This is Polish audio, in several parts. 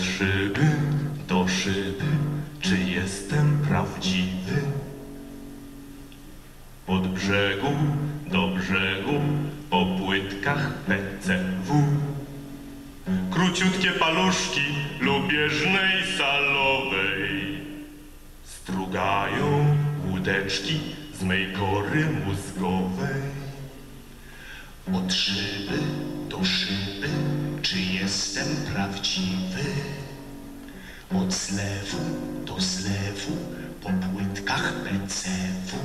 Od szyby do szyby, czy jestem prawdziwy? Od brzegu do brzegu, po płytkach PCW. Króciutkie paluszki lubieżnej salowej strugają łódeczki z mej kory mózgowej. Od szyby do szyby, czy jestem prawdziwy? Od zlewu do zlewu, po płytkach PCW.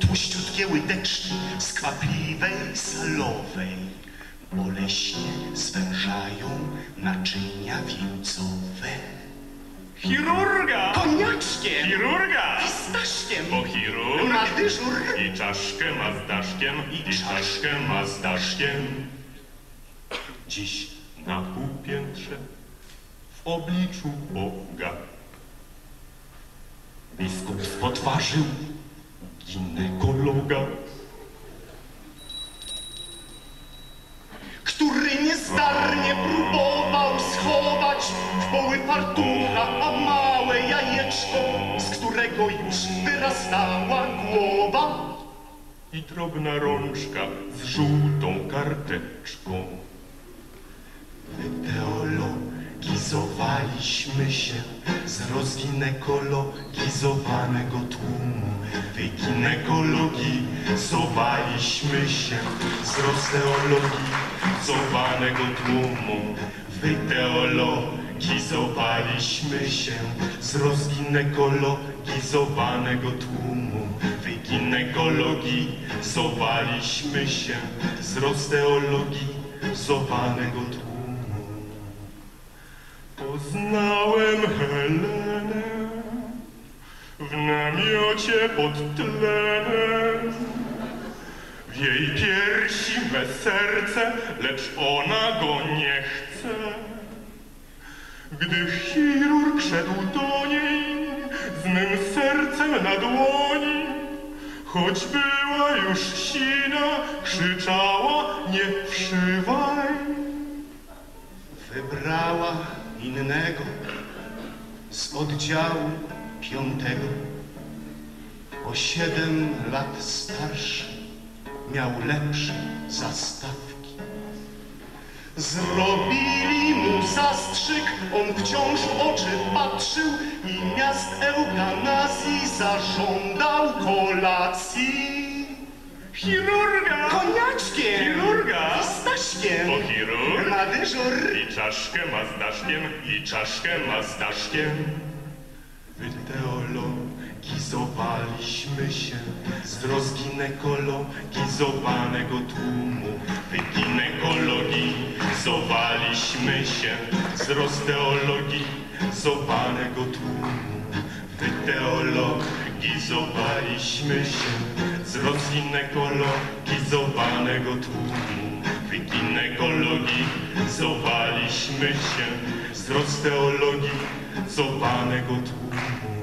Tłuściutkie łydeczki z kwapliwej salowej boleśnie zwężają naczynia wieńcowe. Chirurga! Koniaczkiem! Chirurga! Pistaszkiem! Bo chirurg Na dyżur! i czaszkę ma z daszkiem, i czaszkę ma z daszkiem. Dziś na półpiętrze w obliczu Boga biskup spotwarzył ginekologa. który niezdarnie próbował schować w poły fartucha a małe jajeczko, z którego już wyrastała głowa. i drobna rączka z żółtą karteczką. Wyteologizowaliśmy się z rozginekologizowanego tłumu. Wyginekologizowaliśmy się z rozteologizowanego tłumu. Wyteologizowaliśmy się z rozginekologizowanego tłumu. Wyginekologizowaliśmy się z rozteologizowanego tłumu. Poznałem Helenę w namiocie pod tlenem. W jej piersi me serce, lecz ona go nie chce. Gdy chirurg szedł do niej z mym sercem na dłoni, choć była już sina, krzyczała nie wszywaj. Wybrała innego z oddziału piątego. O siedem lat starszy miał lepsze zastawki. Zrobili mu zastrzyk, on wciąż oczy patrzył i miast eutanazji zażądał kolacji. Chirurga! Koniaczkiem! Chirurga! Bo chirurg Na dyżur! i czaszkę ma z daszkiem, i czaszkę ma z daszkiem. Wyteologizowaliśmy się z rozginekologizowanego tłumu. Wyginekologiizowaliśmy się Z rozteologizowanego tłumu. Wyteologizowaliśmy się z rozginekologizowanego tłumu. Wyginekologizowaliśmy się Z rozteologizowanego tłumu.